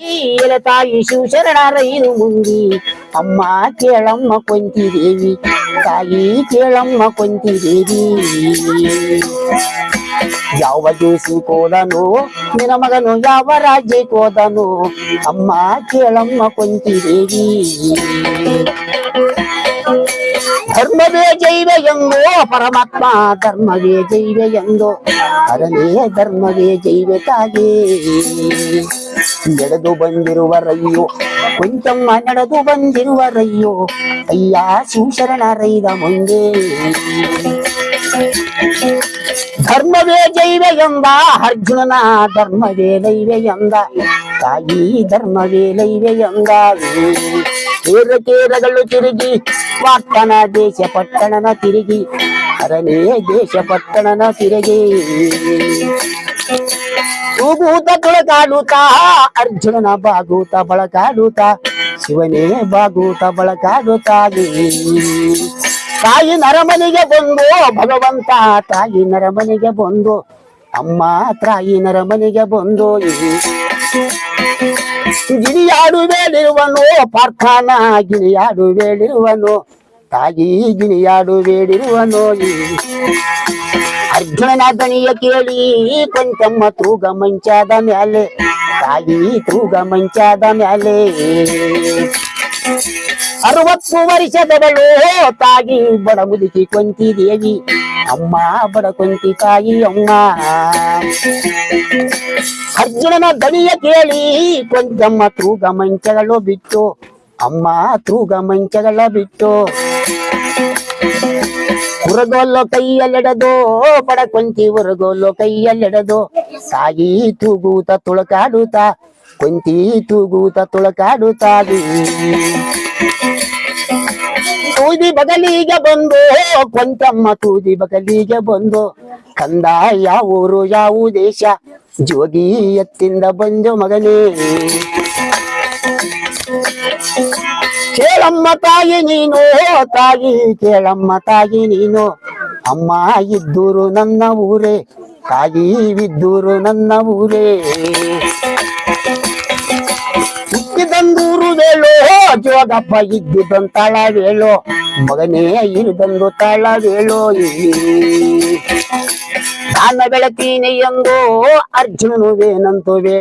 ಏಲ ತಾಯಿ ಶಿವಶರಣರೈದು ಮುಂದಿ ಅಮ್ಮ ಕೇಳಮ್ಮ ಕೊಂತಿದೇವಿ ತಾಯಿ ಕೇಳಮ್ಮ ಕೊಂತಿದೇವಿ ಯಾವ ದೇಶಕ್ಕೆ ಹೋದನು ನಿನ್ನ ಮಗನು ಯಾವ ರಾಜ್ಯಕ್ಕೆ ಹೋದನು ಅಮ್ಮ ಕೇಳಮ್ಮ ಕೊಂತಿದೇವಿ ಧರ್ಮವೇ ಜೈವ ಎಂದೋ ಪರಮಾತ್ಮ ಧರ್ಮವೇ ಜೈವ ಎಂದೋ ಅರನೇ ಧರ್ಮವೇ ಜೈವ ತಾಗೇ ನಡೆದು ಬಂದಿರುವರಯ್ಯೋ ಕುಂತಮ್ಮ ನಡೆದು ಬಂದಿರುವರಯ್ಯೋ ಅಯ್ಯ ಶಿವಶರಣ ರೈದ ಮುಂದೆ. ಧರ್ಮವೇ ಜೈವ ಎಂಬ ಅರ್ಜುನನ, ಧರ್ಮವೇ ದೈವ ಎಂದ, ತಾಯಿ ಧರ್ಮವೇ ದೈವ ಎಂದ. ಕೇರ ಕೇರಗಳು ತಿರುಗಿ ಪಟ್ಟಣ ದೇಶ ಪಟ್ಟಣನ ತಿರುಗಿ ಅರನೇ ದೇಶ ಪಟ್ಟಣನ ತಿರುಗಿ. ತೂಗೂತ ತುಳಕಾಡುತ್ತಾ ಅರ್ಜುನನ ಬಾಗೂತ ಬಳಕಾಡುತ್ತ ಶಿವನೇ ಬಾಗೂತ ಬಳಕಾಡುತ್ತಾಗಿ ತಾಯಿ ನರಮನಿಗೆ ಬಂದು, ಭಗವಂತ ತಾಯಿ ನರಮನಿಗೆ ಬಂದು, ಅಮ್ಮ ತಾಯಿ ನರಮನಿಗೆ ಬಂದು ಗಿರಿಯಾಡುವೇಳಿರುವನು ಪಾರ್ಥಾನ ಗಿಣಿಯಾಡುವೇಳಿರುವನು ತಾಯಿ ಗಿಣಿಯಾಡುವೇಳಿರುವನು ಅರ್ಜುನನ ದಣಿಯ ಕೇಳಿ ಕೊಂಚಮ್ಮ ತೂಗ ಮಂಚಾದ ಮ್ಯಾಲೆ ತಾಯಿ ತೂಗ ಮಂಚಾದ ಮ್ಯಾಲೆ ಅರವತ್ತು ವರ್ಷದವಳು ತಾಯಿ ಬಡ ಮುದುಕಿ ಕೊಂತಿ ದೇವಿ ಅಮ್ಮ ಬಡ ಕೊಂತಿ ತಾಯಿ ಅಮ್ಮ ಅರ್ಜುನನ ದಣಿಯ ಕೇಳಿ ಕೊಂಚಮ್ಮ ತೂಗ ಮಂಚಗಳು ಬಿಟ್ಟು ಅಮ್ಮ ತೂಗ ಮಂಚಗಳ ಬಿಟ್ಟು ಉರಗೋಲು ಕೈಯಲ್ಲೆಡದು ಬಡಕೊಂತಿ ಉರಗೋಲು ಕೈಯಲ್ಲೆಡದು. ಸಾಗಿ ತೂಗೂತ ತುಳಕಾಡುತ್ತ ಕೊಂತಿ ತೂಗೂತ ತುಳಕಾಡುತ್ತಾಗಿ ತೂದಿ ಬಗಲಿಗೆ ಬಂದು ಕೊಂತಮ್ಮ ತೂದಿ ಬಗಲಿಗೆ ಬಂದು. ಕಂದ ಯಾವ ಊರು ಯಾವ ದೇಶ ಜೋಗಿ ಎತ್ತಿಂದ ಬಂದು ಮಗನೇ. ಕೇಳಮ್ಮ ತಾಯಿ ನೀನು ತಾಯಿ, ಕೇಳಮ್ಮ ತಾಯಿ ನೀನು. ಅಮ್ಮ ಇದ್ದೂರು ನನ್ನ ಊರೇ, ತಾಯಿ ಇದ್ದೂರು ನನ್ನ ಊರೇ. ಹುಟ್ಟಿದಂದೂರು ವೇಳೋ ಜೋಗಪ್ಪ ಇದ್ದಿದ್ದಂತಾಳ ವೇಳೋ ಮಗನೇ ಇರಿದಂದು ತಾಳ ವೇಳೋ ದಾನ ಬೆಳತೀನಿ ಎಂದು ಅರ್ಜುನುವೇನಂತುವೆ